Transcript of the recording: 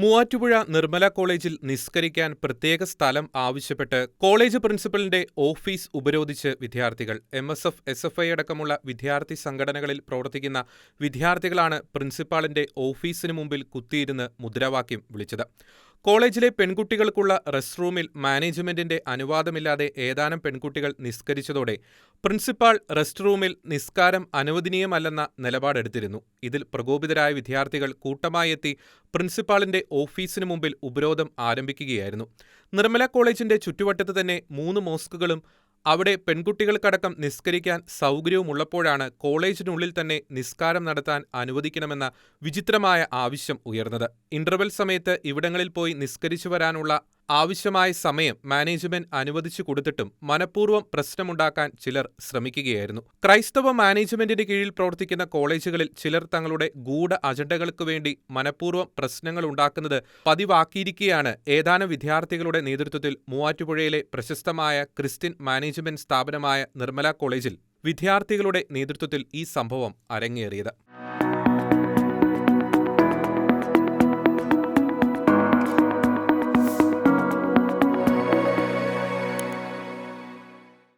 മൂവാറ്റുപുഴ നിർമ്മല കോളേജിൽ നിസ്കരിക്കാൻ പ്രത്യേക സ്ഥലം ആവശ്യപ്പെട്ട് കോളേജ് പ്രിൻസിപ്പലിന്റെ ഓഫീസ് ഉപരോധിച്ച് വിദ്യാർത്ഥികൾ. M S F S F I അടക്കമുള്ള വിദ്യാർത്ഥി സംഘടനകളിൽ പ്രവർത്തിക്കുന്ന വിദ്യാർത്ഥികളാണ് പ്രിൻസിപ്പാളിന്റെ ഓഫീസിന് മുമ്പിൽ കുത്തിയിരുന്ന് മുദ്രാവാക്യം വിളിച്ചത്. കോളേജിലെ പെൺകുട്ടികൾക്കുള്ള റെസ്റ്റ് റൂമിൽ മാനേജ്മെന്റിന്റെ അനുവാദമില്ലാതെ ഏതാനും പെൺകുട്ടികൾ നിസ്കരിച്ചതോടെ പ്രിൻസിപ്പാൾ റെസ്റ്റ് റൂമിൽ നിസ്കാരം അനുവദനീയമല്ലെന്ന നിലപാടെടുത്തിരുന്നു. ഇതിൽ പ്രകോപിതരായ വിദ്യാർത്ഥികൾ കൂട്ടമായി എത്തി പ്രിൻസിപ്പാളിന്റെ ഓഫീസിനു മുമ്പിൽ ഉപരോധം ആരംഭിക്കുകയായിരുന്നു. നിർമ്മല കോളേജിന്റെ ചുറ്റുവട്ടത്ത് തന്നെ മൂന്ന് മോസ്കുകളും അവിടെ പെൺകുട്ടികൾക്കടക്കം നിസ്കരിക്കാൻ സൗകര്യവുമുള്ളപ്പോഴാണ് കോളേജിനുള്ളിൽ തന്നെ നിസ്കാരം നടത്താൻ അനുവദിക്കണമെന്ന വിചിത്രമായ ആവശ്യം ഉയർന്നത്. ഇന്റർവെൽ സമയത്ത് ഇവിടങ്ങളിൽ പോയി നിസ്കരിച്ചു വരാനുള്ള ആവശ്യമായ സമയം മാനേജ്മെന്റ് അനുവദിച്ചു കൊടുത്തിട്ടും മനഃപൂർവം പ്രശ്നമുണ്ടാക്കാൻ ചിലർ ശ്രമിക്കുകയായിരുന്നു. ക്രൈസ്തവ മാനേജ്മെന്റിന് കീഴിൽ പ്രവർത്തിക്കുന്ന കോളേജുകളിൽ ചിലർ തങ്ങളുടെ ഗൂഢ അജണ്ടകൾക്ക് വേണ്ടി മനഃപൂർവം പ്രശ്നങ്ങൾ ഉണ്ടാക്കുന്നത് പതിവാക്കിയിരിക്കെയാണ്. ഏതാനും വിദ്യാർത്ഥികളുടെ നേതൃത്വത്തിൽ മൂവാറ്റുപുഴയിലെ പ്രശസ്തമായ ക്രിസ്ത്യൻ മാനേജ്മെന്റ് സ്ഥാപനമായ നിർമ്മല കോളേജിൽ വിദ്യാർത്ഥികളുടെ നേതൃത്വത്തിൽ ഈ സംഭവം അരങ്ങേറിയത്.